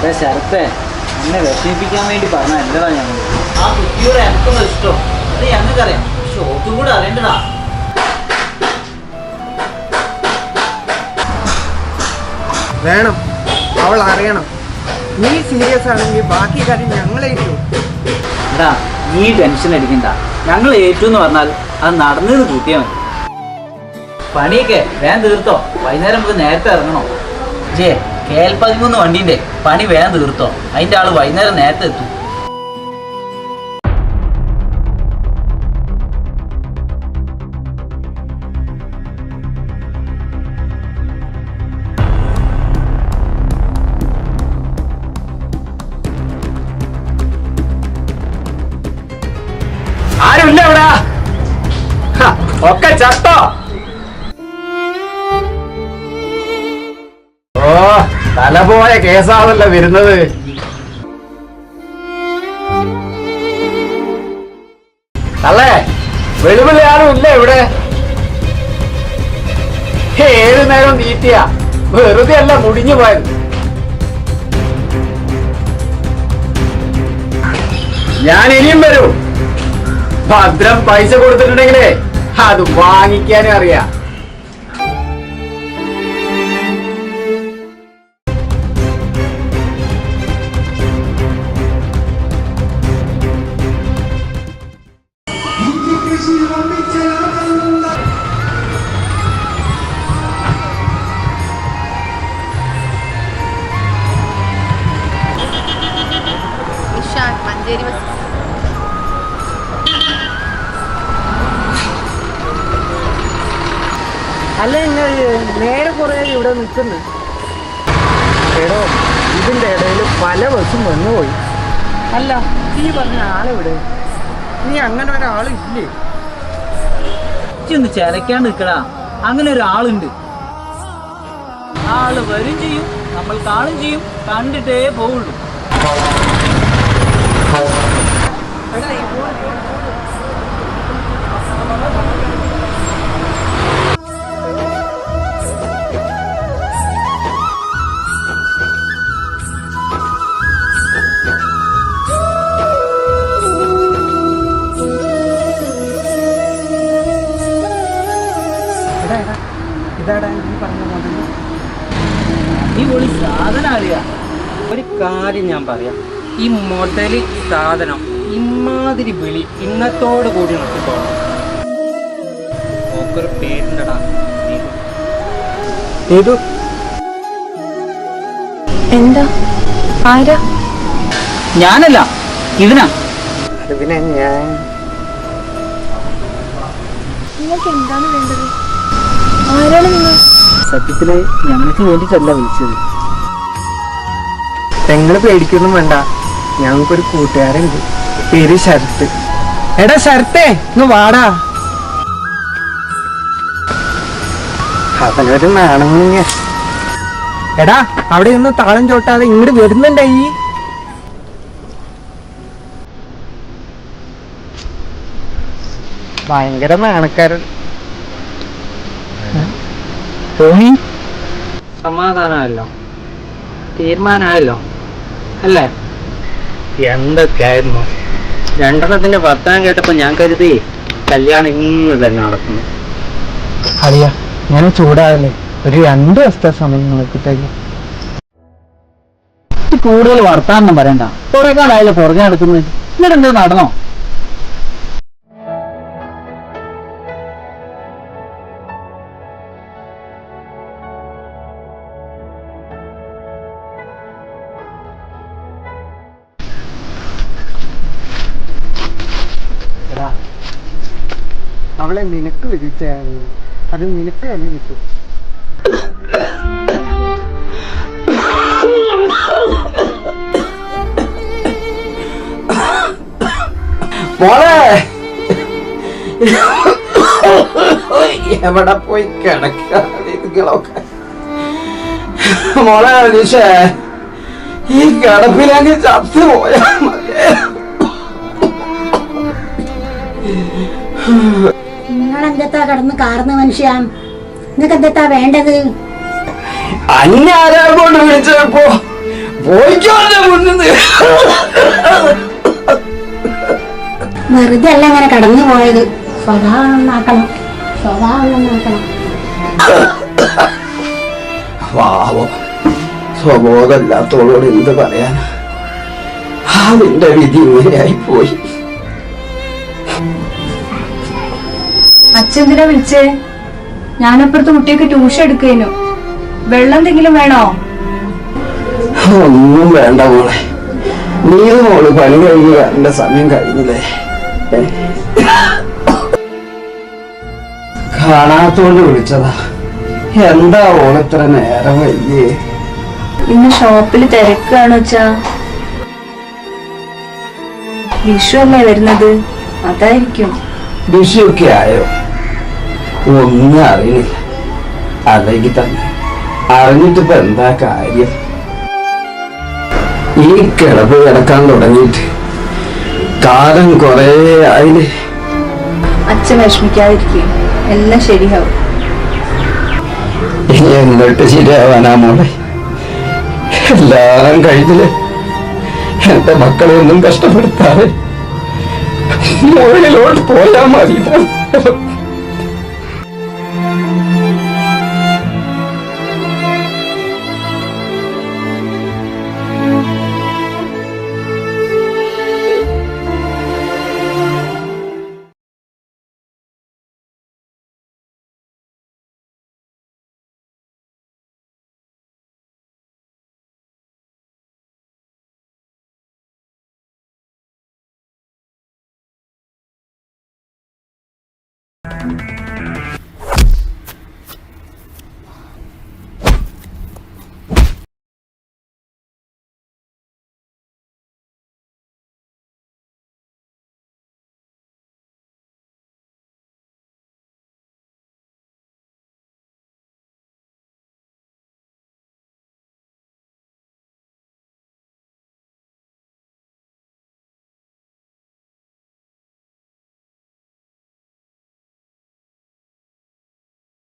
അതെ ശരത്തെ എന്നെ വിഷമിപ്പിക്കാൻ വേണ്ടി പറഞ്ഞ എന്റെതാ ഞങ്ങൾ ആ കുട്ടിയുടെ എനിക്കൊന്നും ഇഷ്ടം. അത് ഞങ്ങൾക്കറിയാം. പക്ഷെ ഓർക്കും കൂടെ അറിയേണ്ടതാ. വേണം. അവൾ അറിയണം. നീ സീരിയസ് ആണെങ്കിൽ ബാക്കി കാര്യം ഞങ്ങളേറ്റു എടാ നീ ടെൻഷൻ അടിക്കണ്ട. ഞങ്ങൾ ഏറ്റു എന്ന് പറഞ്ഞാൽ അത് നടന്നത് കൂട്ടിയാൽ മതി. പണിയൊക്കെ വേഗം തീർത്തോ. വൈകുന്നേരം നമുക്ക് നേരത്തെ ഇറങ്ങണോ? ജേ കെ എൽ പതിമൂന്ന് വണ്ടീന്റെ പണി വേഗം തീർത്തോ. അതിന്റെ ആൾ വൈകുന്നേരം നേരത്തെ എത്തും. ഇവിടെ? ഹ, ഒക്കെ ചത്തോ? തലപോയ കേസാണല്ല വരുന്നത്. അല്ലേ വെളുവിളി ആരും ഇല്ല ഇവിടെ? ഏത് നേരം തീറ്റിയ വെറുതെ അല്ല മുടിഞ്ഞു പോയത്. ഞാൻ ഇനിയും വരും. ഭദ്രം പൈസ കൊടുത്തിട്ടുണ്ടെങ്കിലേ അത് വാങ്ങിക്കാനും അറിയാം. അല്ല നിങ്ങൾ നേരെ കുറേ ഇവിടെ നിൽക്കുന്നു. എടോ ഇതിന്റെ ഇടയിൽ പല ബസ്സും വന്നുപോയി. അല്ല നീ പറഞ്ഞ ആളെവിടെ? നീ അങ്ങനെ ഒരാളില്ലേ ഒന്ന് ചിലക്കാണ്ട് നിൽക്കടാ. അങ്ങനെ ഒരാളുണ്ട്. ആൾ വരും ചെയ്യും നമ്മൾ കാണും ചെയ്യും കണ്ടിട്ടേ പോവുള്ളൂ. എടാ ഈ പൊളി സാധനം അറിയാം. ഒരു കാര്യം ഞാൻ പറയാം. ഈ മുതൽ സാധനം ഇമാതിരി വിളി ഇന്നത്തോട് കൂടി നിർത്തിക്കോളാം ഓക്കൊരു പേരുണ്ടടാ ഏതു എന്താ? ആരാ? ഞാനല്ല. ഇവനാ പിന്നെ ഞാൻ. നിങ്ങൾക്ക് എന്താണ് വേണ്ടത്? ആരാണ് നിങ്ങൾ? സത്യത്തിൽ ഞങ്ങൾക്ക് വേണ്ടിട്ടല്ല വിളിച്ചത്. നിങ്ങൾ പേടിക്കൊന്നും വേണ്ട. ഞങ്ങൾക്കൊരു കൂട്ടുകാരുണ്ട്. പേര് ശരത്ത്. എടാ ശരത്തേ ഒന്ന് വാടാ. അവനൊരു നാണങ്ങ എടാ അവിടെ നിന്ന് താളം ചോട്ടാതെ ഇങ്ങോട്ട് വരുന്നുണ്ടായി. ഭയങ്കര നാണക്കാരൻ. തോന്നി സമാധാനമല്ലോ. തീരുമാനമായല്ലോ അല്ലേ? എന്തൊക്കെയായിരുന്നു? രണ്ടെണ്ണത്തിന്റെ വർത്തമാനം കേട്ടപ്പോ ഞാൻ കരുതി കല്യാണം ഇന്ന് തന്നെ നടക്കുന്നു. അറിയ ഞാൻ ചൂടാകല്ലേ ഒരു രണ്ട് ദിവസത്തെ സമയം നോക്കിട്ടേക്ക് കൂടുതൽ വർത്താനം പറയണ്ട. കുറെ കാലായാലും പുറകെ നടക്കുന്നത്? എന്നിട്ട് എന്താ നടന്നോ? അവളെ നിനക്ക് വിധിച്ചാണ്. അത് നിനക്ക് തന്നെ കിട്ടും. എവിടെ പോയി കിടക്കാളൊക്കെ മോളെ അനീഷേ ഈ കിടപ്പിലേക്ക് ചത്തു പോയാ മതി എന്തെത്താ കടന്ന് കാർന്ന മനുഷ്യ? നിങ്ങൾക്ക് എന്തെത്താ വേണ്ടത് അന്നാരാ കൊണ്ട് വിളിച്ചപ്പോ വെറുതെ അല്ല അങ്ങനെ കടന്നു പോയത്. സ്വഭാവം നന്നാക്കണം. സ്വഭാവം നന്നാക്കണം. പാവം. സ്വബോധമില്ലാത്തോളോട് എന്ത് പറയാൻ അതിന്റെ വിധി ഇങ്ങനെയായി പോയി. അച്ഛന്തിനാ വിളിച്ചേ? ഞാനപ്പുറത്ത് കുട്ടിയൊക്കെ ട്യൂഷൻ എടുക്കേനു. വെള്ളം എന്തെങ്കിലും വേണോ? ഒന്നും വേണ്ട മോളെ. നീ മോൾ പണി കഴിഞ്ഞ് എന്റെ സമയം കഴിഞ്ഞില്ലേ? കാണാത്തോണ്ട് വിളിച്ചതാ. എന്താ ഓളിത്ര നേരം വയ്യേ ഇന്ന് ഷോപ്പിൽ തിരക്കാണ് വെച്ചാ വിഷു അല്ലേ വരുന്നത്? അതായിരിക്കും. വിഷുവൊക്കെ ആയോ? ഒന്നും അറിയണില്ല. അല്ലെങ്കിൽ തന്നെ. അറിഞ്ഞിട്ടിപ്പോ എന്താ കാര്യം? ഈ കിടപ്പ് കിടക്കാൻ തുടങ്ങിയിട്ട് കാലം കൊറേ ആയില്ലേ? അച്ഛൻ വിഷമിക്കാതിരിക്കും. എല്ലാം ശരിയാവും. എന്നിട്ട് ശരിയാവാനാ മോളെ? എല്ലാം കഴിഞ്ഞില്ലേ എന്റെ മക്കളെ ഒന്നും കഷ്ടപ്പെടുത്താതെ മോളിലോട്ട് പോയാ മതി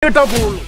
കേട്ടാ പോവുള്ളൂ